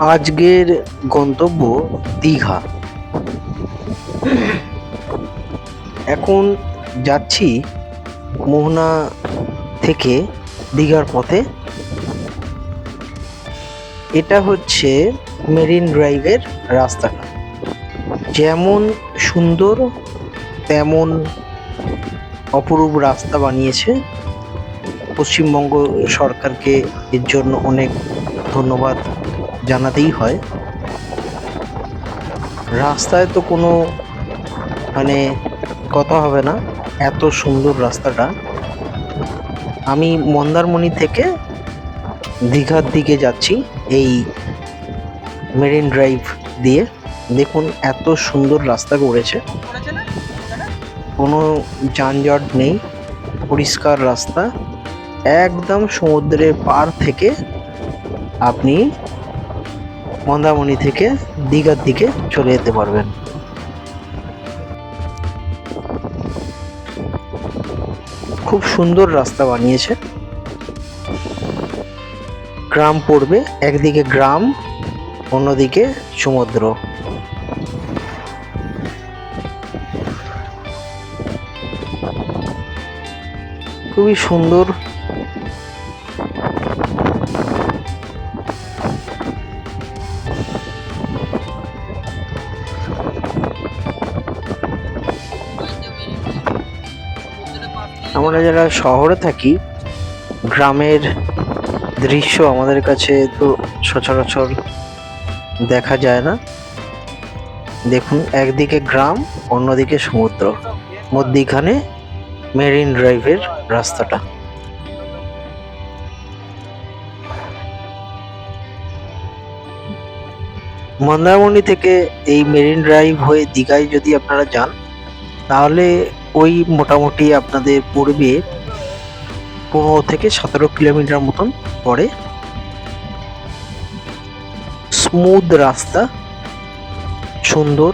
আজকের গন্তব্য দীঘা। এখন যাচ্ছি মোহনা থেকে দীঘার পথে। এটা হচ্ছে মেরিন ড্রাইভের রাস্তাটা যেমন সুন্দর, তেমন অপরূপ রাস্তা বানিয়েছে। পশ্চিমবঙ্গ সরকারকে এর জন্য অনেক ধন্যবাদ। জানাতেই হয়। রাস্তায় তো কোনো মানে কথা হবে না, এত সুন্দর রাস্তাটা। আমি মন্দারমণি থেকে দীঘার দিকে যাচ্ছি, এই মেরিন ড্রাইভ দিয়ে। দেখুন, এত সুন্দর রাস্তা করেছে। কোনো যানজট নেই, পরিষ্কার রাস্তা। একদম সমুদ্রের পার থেকে আপনি মন্দারমণি থেকে দীঘার দিকে চলে যেতে পারবেন। খুব সুন্দর রাস্তা বানিয়েছে। গ্রাম পড়বে, একদিকে গ্রাম, অন্যদিকে সমুদ্র। খুবই সুন্দর আমরা যারা শহরে থাকি, গ্রামের দৃশ্য আমাদের কাছে তো সচরাচর দেখা যায় না। দেখুন, একদিকে গ্রাম, অন্যদিকে সমুদ্র। মধ্যিখানে মেরিন ড্রাইভের রাস্তাটা। মন্দারমণি থেকে এই মেরিন ড্রাইভ হয়ে দীঘায় যদি আপনারা যান, তাহলে ওই মোটামুটি আপনাদের পড়বে পনেরো থেকে সতেরো কিলোমিটার মতন পড়ে। স্মুথ রাস্তা, সুন্দর।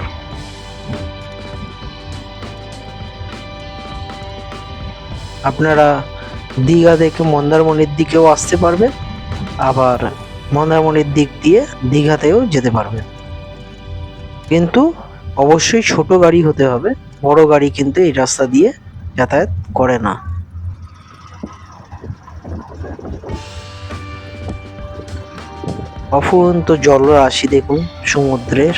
আপনারা দীঘা থেকে মন্দারমণির দিকেও আসতে পারবেন, আবার মন্দারমণির দিক দিয়ে দীঘাতেও যেতে পারবেন। কিন্তু অবশ্যই ছোট গাড়ি হতে হবে। বড় গাড়ি কিন্তু এই রাস্তা দিয়ে যাতায়াত করে না। অফুরন্ত জলরাশি দেখুন সমুদ্রের।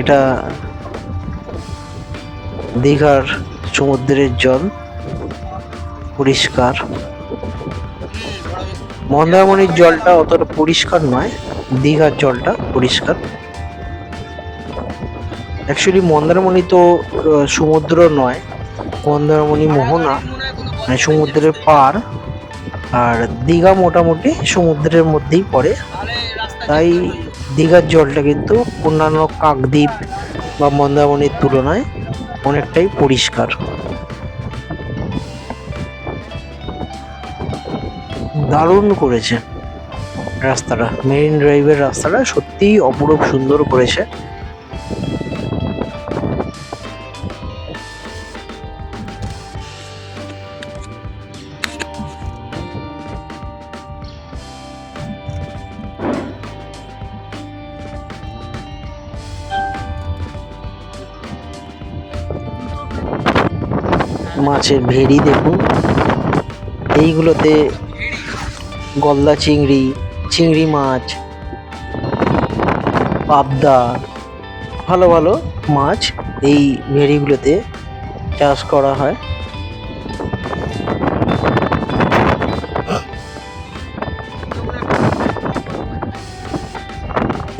এটা দীঘার সমুদ্রের জল, পরিষ্কার। মন্দারমণির জলটা অতটা পরিষ্কার নয়, দীঘার জলটা পরিষ্কার। অ্যাকচুয়ালি মন্দারমণি তো সমুদ্র নয়, মন্দারমণি মোহনা মানে সমুদ্রের পার, আর দীঘা মোটামুটি সমুদ্রের মধ্যেই পড়ে। তাই দীঘার জলটা কিন্তু অন্যান্য কাকদ্বীপ বা মন্দারমণির তুলনায় অনেকটাই পরিষ্কার। দারুণ করেছে রাস্তাটা। মেরিন ড্রাইভের রাস্তাটা সত্যিই অপরূপ সুন্দর করেছে। মাছের ভেড়ি দেখুন। এইগুলোতে গলদা চিংড়ি চিংড়ি মাছ, পাবদা, ভালো ভালো মাছ এই ভেড়িগুলোতে চাষ করা হয়।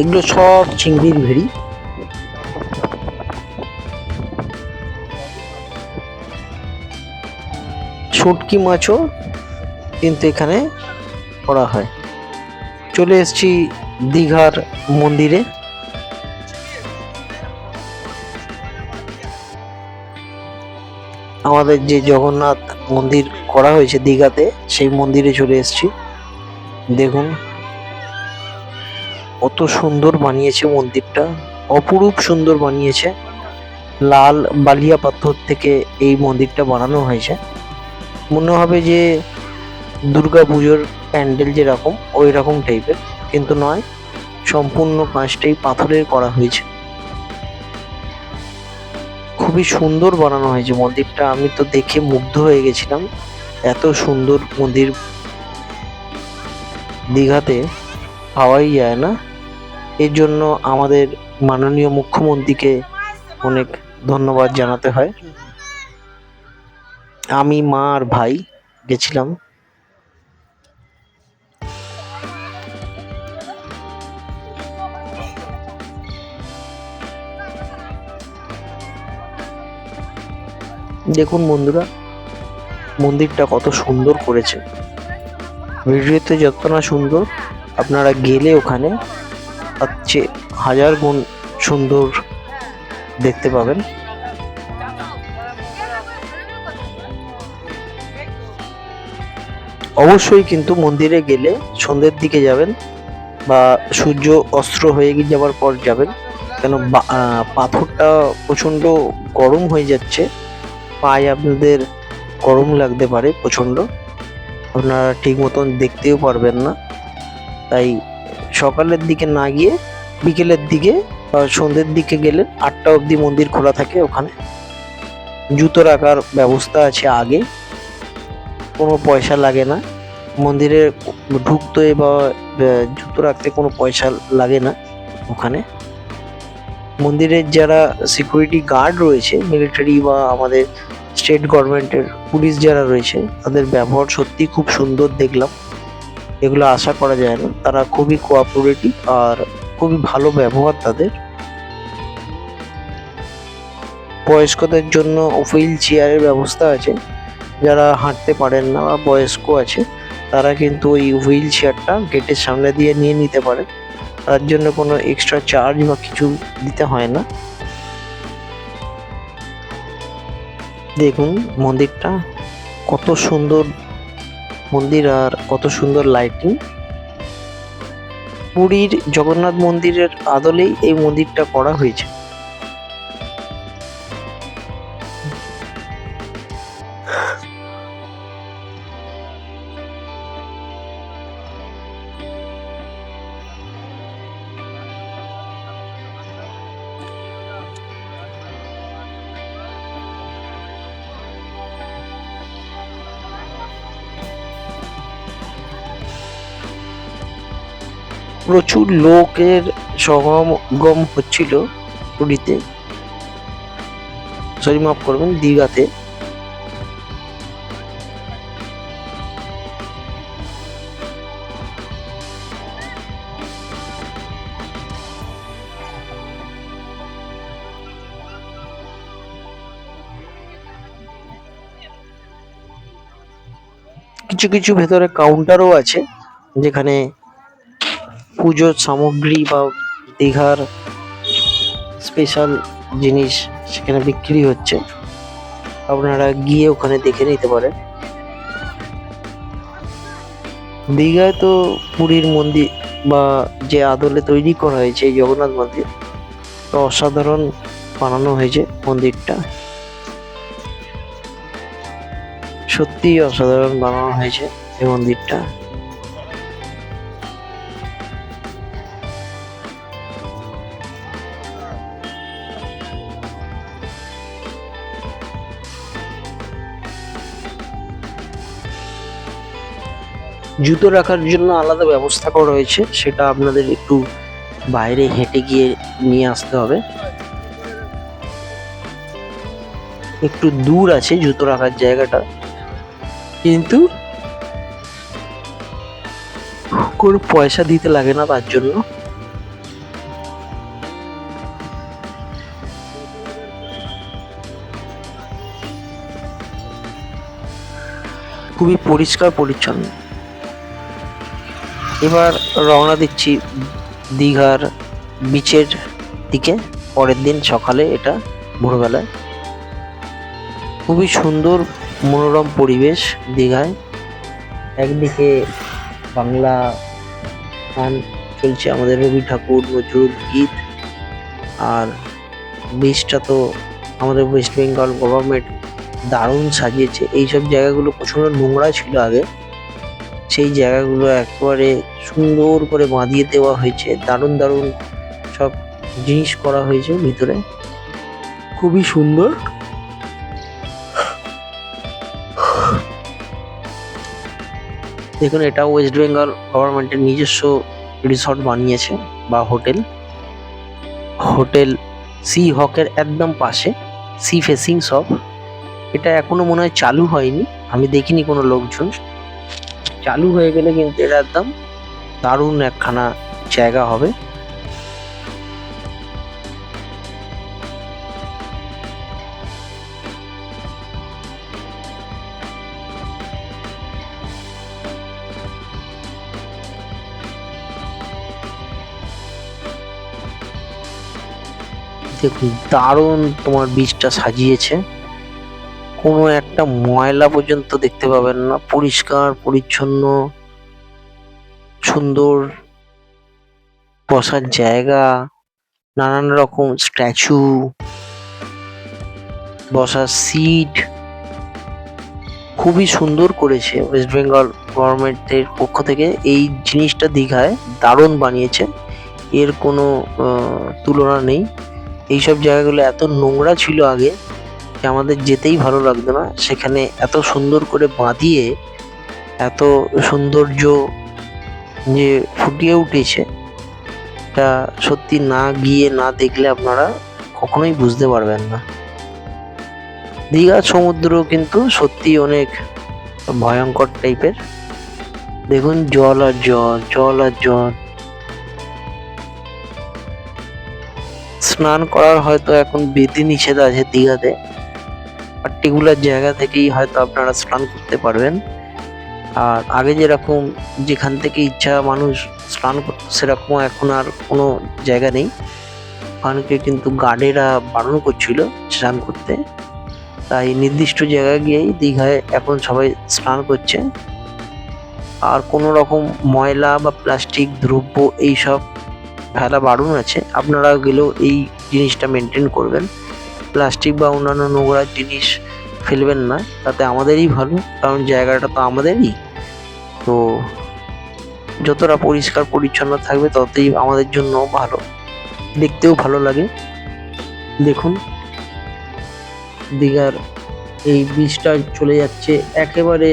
এগুলো সব চিংড়ির ভেড়ি। শুটকি মাছও কিন্তু এখানে করা হয়। চলে এসেছি দীঘার মন্দিরে। আমাদের যে জগন্নাথ মন্দির করা হয়েছে দীঘাতে, সেই মন্দিরে চলে এসেছি। দেখুন, কত সুন্দর বানিয়েছে মন্দিরটা। অপরূপ সুন্দর বানিয়েছে। লাল বালিয়া পাথর থেকে এই মন্দিরটা বানানো হয়েছে। মনে হবে যে দুর্গা পুজোর প্যান্ডেল যেরকম ওই রকম টাইপের কিন্তু নয়, সম্পূর্ণ কাজটাই পাথরের করা হয়েছে। খুবই সুন্দর বানানো হয়েছে মন্দিরটা, আমি তো দেখে মুগ্ধ হয়ে গেছিলাম। এত সুন্দর মন্দির দীঘাতে পাওয়াই যায় না। এর জন্য আমাদের মাননীয় মুখ্যমন্ত্রীকে অনেক ধন্যবাদ জানাতে হয়। আমি, মা আর ভাই গেছিলাম। দেখুন বন্ধুরা, মন্দিরটা কত সুন্দর করেছে। ভিডিওতে যত না সুন্দর, আপনারা গেলে ওখানে তার হাজার গুণ সুন্দর দেখতে পাবেন। অবশ্যই কিন্তু মন্দিরে গেলে সন্ধ্যের দিকে যাবেন বা সূর্য অস্ত্র হয়ে গিয়ে যাওয়ার পর যাবেন। কেন পাথরটা প্রচণ্ড গরম হয়ে যাচ্ছে। পায়ে আপনাদের গরম লাগতে পারে প্রচণ্ড। আপনারা ঠিক মতন দেখতেও পারবেন না। তাই সকালের দিকে না গিয়ে বিকেলের দিকে বা সন্ধ্যের দিকে গেলে আটটা অবধি মন্দির খোলা থাকে ওখানে। জুতো রাখার ব্যবস্থা আছে আগে। কোনো পয়সা লাগে না। মন্দিরে ঢুকতে বা জুতো রাখতে কোনো পয়সা লাগে না ওখানে। মন্দিরের যারা সিকিউরিটি গার্ড রয়েছে মিলিটারি বা আমাদের স্টেট গভর্নমেন্টের পুলিশ যারা রয়েছে, তাদের ব্যবহার সত্যি খুব সুন্দর দেখলাম। এগুলো আশা করা যায় না। তারা খুবই কোঅপারেটিভ আর খুবই ভালো ব্যবহার তাদের। বয়স্কদের জন্য হুইল চেয়ারের ব্যবস্থা আছে। যারা হাঁটতে পারেন না বা বয়স্ক আছে, তারা কিন্তু ওই হুইল চেয়ারটা গেটের সামনে দিয়ে নিয়ে নিতে পারে। তার জন্য কোনো এক্সট্রা চার্জ বা কিছু দিতে হয় না। দেখুন মন্দিরটা কত সুন্দর মন্দির আর কত সুন্দর লাইটিং পুরীর জগন্নাথ মন্দিরের আদলেই এই মন্দিরটা করা হয়েছে। প্রচুর লোকের সমাগম হচ্ছিল পুরীতে। সরি, মাফ করবেন, দীঘাতে। কিছু কিছু ভেতরে কাউন্টারও আছে, যেখানে পুজোর সামগ্রী বা দীঘার স্পেশাল জিনিস সেখানে বিক্রি হচ্ছে। আপনারা গিয়ে ওখানে দেখে নিতে পারেন। দীঘায় তো পুরীর মন্দির বা যে আদলে তৈরি করা হয়েছে এই জগন্নাথ মন্দির, তো অসাধারণ বানানো হয়েছে মন্দিরটা। সত্যিই অসাধারণ বানানো হয়েছে এই মন্দিরটা। জুতো রাখার জন্য আলাদা ব্যবস্থা করা হয়েছে, সেটা আপনাদের একটু বাইরে হেঁটে গিয়ে নিয়ে আসতে হবে। একটু দূর আছে জুতো রাখার জায়গাটা। কিন্তু কোনো পয়সা দিতে লাগে না তার জন্য। খুবই পরিষ্কার পরিচ্ছন্ন। এবার রওনা দিচ্ছি দীঘার বিচের দিকে। পরের দিন সকালে এটা ভোরবেলায়। খুবই সুন্দর, মনোরম পরিবেশ দীঘায়। একদিকে বাংলা গান চলছে আমাদের রবি ঠাকুর নজরুল গীত। আর বিচটা তো আমাদের ওয়েস্ট বেঙ্গল গভর্নমেন্ট দারুণ সাজিয়েছে। এইসব জায়গাগুলো প্রচণ্ড নোংরা ছিল আগে। সেই জায়গাগুলো একবারে সুন্দর করে বাঁধিয়ে দেওয়া হয়েছে, দারুণ দারুণ সব জিনিস করা হয়েছে ভিতরে। খুবই সুন্দর। দেখুন এটা ওয়েস্ট বেঙ্গল গভর্নমেন্টের নিজস্ব রিসর্ট বানিয়েছে বা হোটেল। হোটেল সি হকের একদম পাশে সি ফেসিং সব। এটা এখনও মনে হয় চালু হয়নি, আমি দেখিনি কোনো লোকজন। চালু হয়ে গেলে কিন্তু এটা একদম দারুণ একখানা জায়গা হবে। দেখুন, দারুণ তোমার বীজটা সাজিয়েছে। কোনো একটা ময়লা পর্যন্ত দেখতে পাবেন না। পরিষ্কার, পরিচ্ছন্ন, সুন্দর বসার জায়গা, নানান রকম স্ট্যাচু, বসার সিট। খুবই সুন্দর করেছে ওয়েস্ট বেঙ্গল গভর্নমেন্টের পক্ষ থেকে। এই জিনিসটা দীঘায় দারুণ বানিয়েছে। এর কোনো তুলনা নেই। এইসব জায়গাগুলো এত নোংরা ছিল আগে যে আমাদের যেতেই ভালো লাগতো না। সেখানে এত সুন্দর করে বাঁধিয়ে, এত সৌন্দর্য যে ফুটিয়ে উঠেছে তা সত্যি না গিয়ে না দেখলে আপনারা কখনোই বুঝতে পারবেন না। দীঘার সমুদ্র কিন্তু সত্যি অনেক ভয়ঙ্কর টাইপের। দেখুন জল আর জল জল আর জল। স্নান করার হয়তো এখন বিধি নিষেধ আছে দীঘাতে। পার্টিকুলার জায়গা থেকেই হয়তো আপনারা স্নান করতে পারবেন। আর আগে যেরকম যেখান থেকে ইচ্ছা মানুষ স্নান করতো সেরকম এখন আর কোনো জায়গা নেই। ওখানকে কিন্তু গার্ডেরা বারণ করছিল স্নান করতে। তাই নির্দিষ্ট জায়গায় গিয়েই দীঘায় এখন সবাই স্নান করছে। আর কোনো রকম ময়লা বা প্লাস্টিক, দ্রব্য এইসব ফেলা বারণ আছে। আপনারা গেলেও এই জিনিসটা মেনটেন করবেন। প্লাস্টিক বা অন্যান্য নোংরা জিনিস ফেলবেন না, তাতে আমাদেরই ভালো, কারণ জায়গাটা তো আমাদেরই। তো যতটা পরিষ্কার, পরিচ্ছন্ন থাকবে, ততই আমাদের জন্য ভালো। দেখতেও ভালো লাগে। দেখুন, দীঘার এই বীজটা চলে যাচ্ছে একেবারে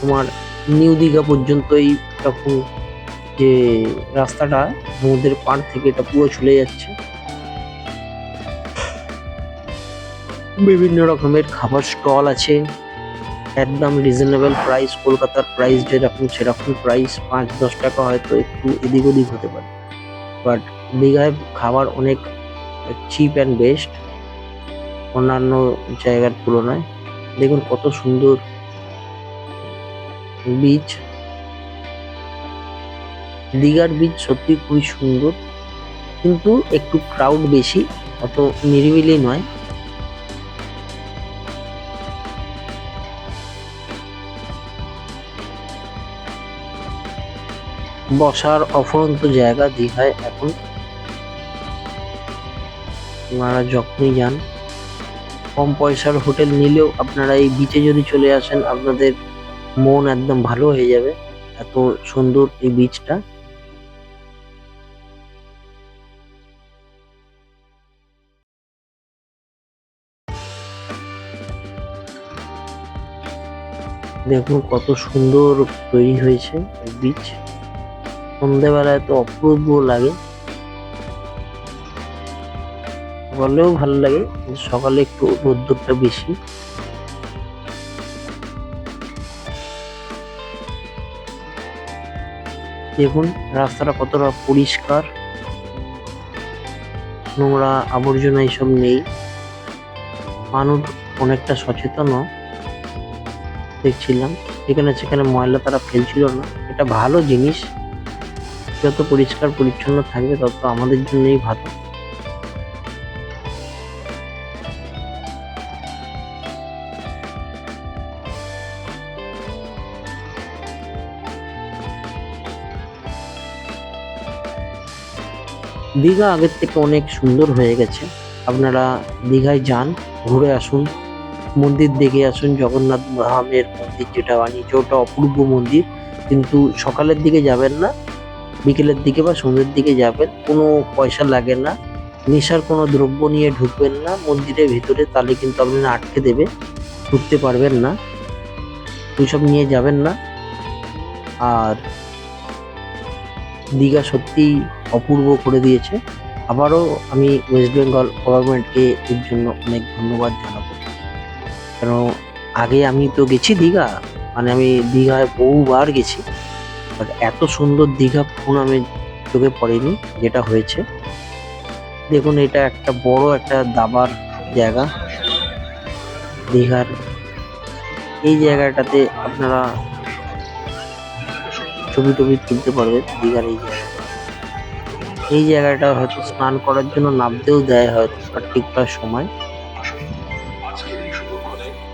তোমার নিউ দীঘা পর্যন্ত এই রকম যে রাস্তাটা, সমুদ্রের পাড় থেকে এটা পুরো চলে যাচ্ছে। বিভিন্ন রকমের খাবার স্টল আছে। একদম রিজনেবল প্রাইস কলকাতার প্রাইস যেরকম সেরকম প্রাইস পাঁচ, দশ টাকা হয়তো একটু এদিক ওদিক হতে পারে। বাট দীঘায় খাবার অনেক চিপ অ্যান্ড বেস্ট অন্যান্য জায়গার তুলনায়। দেখুন কত সুন্দর বিচ দীঘার বিচ সত্যি খুবই সুন্দর, কিন্তু একটু ক্রাউড বেশি, অত নিরিবিলি নয়। বসার অফুরন্ত জায়গা দীঘায় এখন। আপনারা যখনই যান, কম পয়সার হোটেল নিলেও আপনারা এই বিচে যদি চলে আসেন, আপনাদের মন একদম ভালো হয়ে যাবে, এত সুন্দর এই বিচটা দেখুন কত সুন্দর তৈরি হয়েছে বিচ সন্ধ্যেবেলায় তো অপূর্ব লাগে। সকালেও ভালো লাগে সকালে একটু রোদ্দুরটা বেশি। দেখুন, রাস্তাটা কতটা পরিষ্কার। নোংরা আবর্জনা এইসব নেই। মানুষ অনেকটা সচেতনও দেখছিলাম। এখানে সেখানে ময়লা তারা ফেলছিল না। এটা ভালো জিনিস। যত পরিষ্কার পরিচ্ছন্ন থাকবে, তত আমাদের জন্যই ভালো। দীঘা আগের থেকে অনেক সুন্দর হয়ে গেছে। আপনারা দীঘায় যান, ঘুরে আসুন। মন্দির দেখে আসুন, জগন্নাথ ধামের মন্দির যেটা বানিয়েছে, ওটা অপূর্ব মন্দির। কিন্তু সকালের দিকে যাবেন না বিকেলের দিকে বা সন্ধ্যের দিকে যাবেন, কোনো পয়সা লাগে না, নেশার কোনো দ্রব্য নিয়ে ঢুকবেন না, মন্দিরের ভিতরে তাহলে কিন্তু আপনি আটকে দেবে, ঢুকতে পারবেন না, ওইসব নিয়ে যাবেন না। আর দীঘা সত্যি অপূর্ব করে দিয়েছে। আবারও আমি ওয়েস্ট বেঙ্গল গভর্নমেন্টকে এর জন্য অনেক ধন্যবাদ জানাব। কারণ আগে আমি তো গেছি দীঘা মানে আমি দীঘায় বহুবার গেছি। বাট এত সুন্দর দীঘা কখনো আমি চোখে পড়েনি, যেটা হয়েছে। দেখুন, এটা একটা বড় একটা দাবার জায়গা। দীঘার এই জায়গাটাতে আপনারা ছবি টবি তুলতে পারবেন, দীঘার এই জায়গাটা। এই জায়গাটা হয়তো স্নান করার জন্য নামতেও দেয় হয়তো পার্টিকুলার সময়।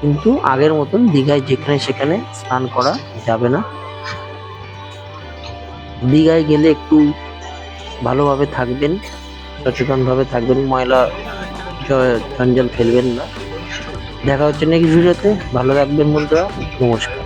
কিন্তু আগের মতন দীঘায় যেখানে সেখানে স্নান করা যাবে না। দীঘায় গেলে একটু ভালোভাবে থাকবেন, সচেতনভাবে থাকবেন, ময়লা জঞ্জাল ফেলবেন না। দেখা হচ্ছে নেক্সট ভিডিওতে ভালো থাকবেন বন্ধুরা। নমস্কার।